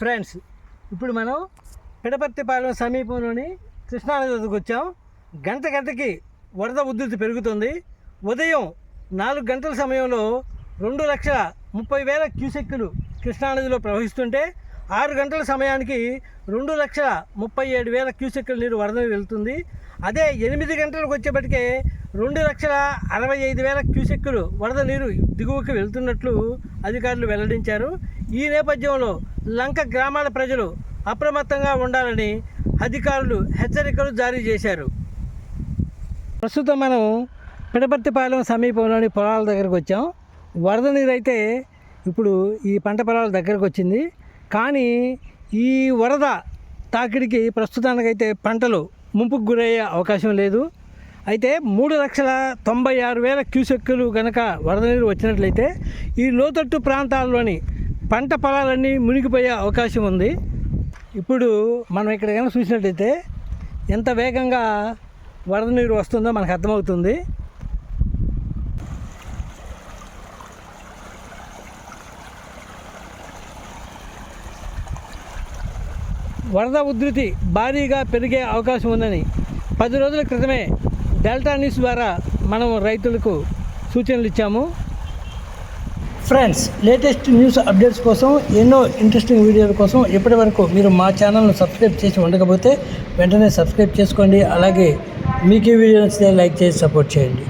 Friends ఇప్పుడు మనం పిడపర్తిపాలెం సమీపంలోని కృష్ణానదికి వచ్చాం. గంట గంటకి వరద ఉధృతి పెరుగుతుంది. ఉదయం నాలుగు గంటల సమయంలో రెండు లక్షల ముప్పై వేల క్యూసెక్కులు కృష్ణానదిలో ప్రవహిస్తుంటే ఆరు గంటల సమయానికి రెండు లక్షల ముప్పై ఏడు వేల క్యూసెక్కుల నీరు వరద వెళ్తుంది. అదే ఎనిమిది గంటలకు వచ్చేప్పటికే రెండు లక్షల అరవై ఐదు వేల క్యూసెక్కులు వరద నీరు దిగువకు వెళ్తున్నట్లు అధికారులు వెల్లడించారు. ఈ నేపథ్యంలో లంక గ్రామాల ప్రజలు అప్రమత్తంగా ఉండాలని అధికారులు హెచ్చరికలు జారీ చేశారు. ప్రస్తుతం మనం పిడపర్తిపాలెం సమీపంలోని పొలాల దగ్గరకు వచ్చాం. వరద నీరు అయితే ఇప్పుడు ఈ పంట పొలాల దగ్గరకు వచ్చింది. కానీ ఈ వరద తాకిడికి ప్రస్తుతానికైతే పంటలు ముంపుకు గురయ్యే అవకాశం లేదు. అయితే మూడు లక్షల తొంభై ఆరు వేల క్యూసెక్కులు కనుక వరద నీరు వచ్చినట్లయితే ఈ లోతట్టు ప్రాంతాల్లోని పంట పొలాలన్నీ మునిగిపోయే అవకాశం ఉంది. ఇప్పుడు మనం ఇక్కడ కనుక చూసినట్లయితే ఎంత వేగంగా వరద నీరు వస్తుందో మనకు అర్థమవుతుంది. వరద ఉధృతి భారీగా పెరిగే అవకాశం ఉందని పది రోజుల క్రితమే డెల్టా న్యూస్ ద్వారా మనం రైతులకు సూచనలు ఇచ్చాము. ఫ్రెండ్స్ లేటెస్ట్ న్యూస్ అప్డేట్స్ కోసం ఎన్నో ఇంట్రెస్టింగ్ వీడియోల కోసం ఇప్పటి వరకు మీరు మా ఛానల్ను సబ్స్క్రైబ్ చేసి ఉండకపోతే వెంటనే సబ్స్క్రైబ్ చేసుకోండి. అలాగే మీకు ఈ వీడియో నచ్చితే లైక్ చేసి సపోర్ట్ చేయండి.